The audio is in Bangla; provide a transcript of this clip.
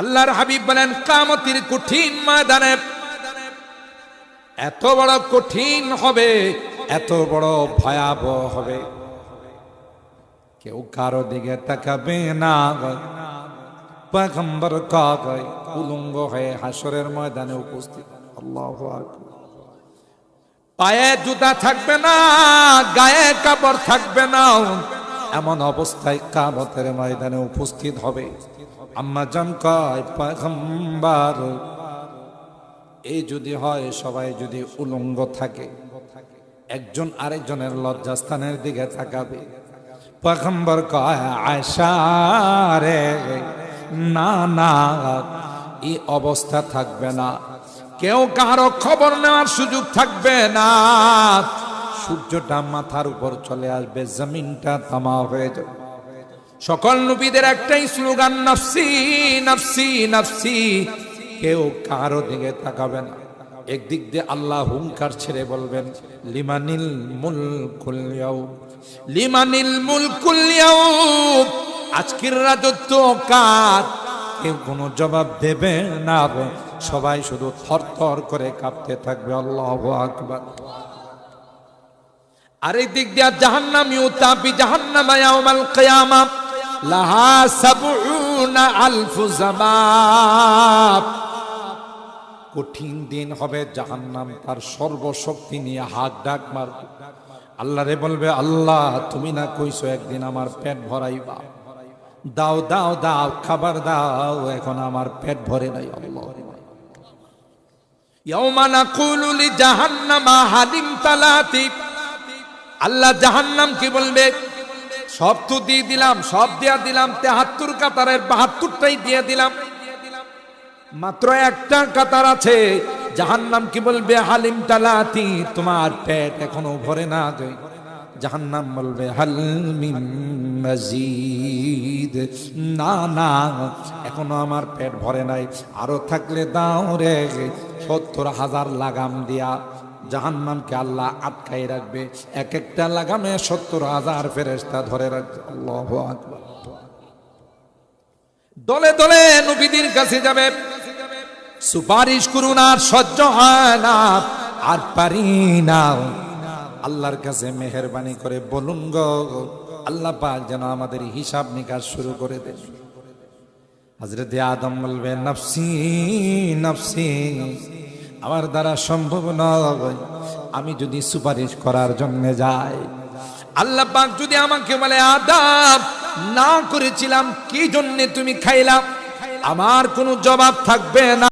আল্লাহর হাবিব বলেন, কামতির কঠিন ময়দানে এত বড় কঠিন হবে, এত বড় ভয়াবহ হবে। কেউ কারও দিকে তাকাবে না পয়গম্বর উলঙ্গ হয়ে হাসরের ময়দানে উপস্থিত। আল্লাহু পায়ে জুতা থাকবে না, গায়ে কাপড় থাকবে না। এমন অবস্থায় কাবতের ময়দানে উপস্থিত হবে। আম্মা জান কয় এই যদি হয়, সবাই যদি উলঙ্গ থাকে, একজন আরেকজনের লজ্জাস্থানের দিকে তাকাবে। পয়গম্বর কয় আয়সা রে, না না এই অবস্থা থাকবে না। কেউ কারও খবর নেওয়ার সুযোগ থাকবে না। সূর্যটা মাথার উপর চলে আসবে জমিনটা তামা হয়ে যাবে। সকল নবীদের একটাই স্লোগান নাফসি নফসি নাফসি। কেউ কারও দিকে তাকাবে না। একদিক দিয়ে আল্লাহ হুঙ্কার ছেড়ে বলবেন লিমানিল মুলকুল ইয়াউম। লিমানিল মুলকুল ইয়াউম। আজকের রাজত্ব কার? কেউ কোনো জবাব দেবে না। সবাই শুধু থরথর করে কাঁপতে থাকবে। আল্লাহ আকবার। আর এই দিক দিয়া জাহান্নাম লাহা কঠিন দিন হবে জাহান্নাম, তার সর্বশক্তি নিয়ে হাত ডাক মারবে আল্লাহ রে বলবে, আল্লাহ, তুমি না কইছো একদিন আমার পেট ভরাইবা। দাও দাও দাও, খাবার দাও, এখন আমার পেট ভরে নাই আল্লাহ। ইয়াউমা নাকুলু লি জাহান্নামা হালিম তালাতি আল্লাহ জাহান্নাম কি বলবে? সব তো দিয়ে দিলাম, সব দিয়া দিলাম, তেহাত্তর কাতারের বাহাত্তরটাই দিয়ে দিলাম। মাত্র একটা কাতার আছে, জাহান্নাম কি বলবে? হালিম তালাতি, তোমার পেট এখনও ভরে না গে জাহান্নাম বলবে হালমিম না না, এখনও আমার পেট ভরে নাই। আরও থাকলে দাও রে, সত্তর হাজার লাগাম দিয়া। জাহান্নামকে আল্লাহ আটকাই রাখবে। এক একটা লাগামে সত্তর হাজার ফেরেস্তা ধরে রাখবে। আল্লাহ দলে দলে নবীদের কাছে যাবে। সুপারিশ করুন, আর সহ্য হয় না, আর পারি না। আল্লাহর কাছে মেহরবানি করে বলুন গো, আল্লাহ পাক যেন আমাদের হিসাব নিকাশ শুরু করে দেন। হজরত আদম বলবে, নফসি নফসি। আমার দ্বারা সম্ভব নয়। আমি যদি সুপারিশ করার জন্য যাই। আল্লাহ পাক যদি আমাকে বলে, আদাব না করেছিলাম, কি জন্যে তুমি খাইলাম আমার কোনো জবাব থাকবে না।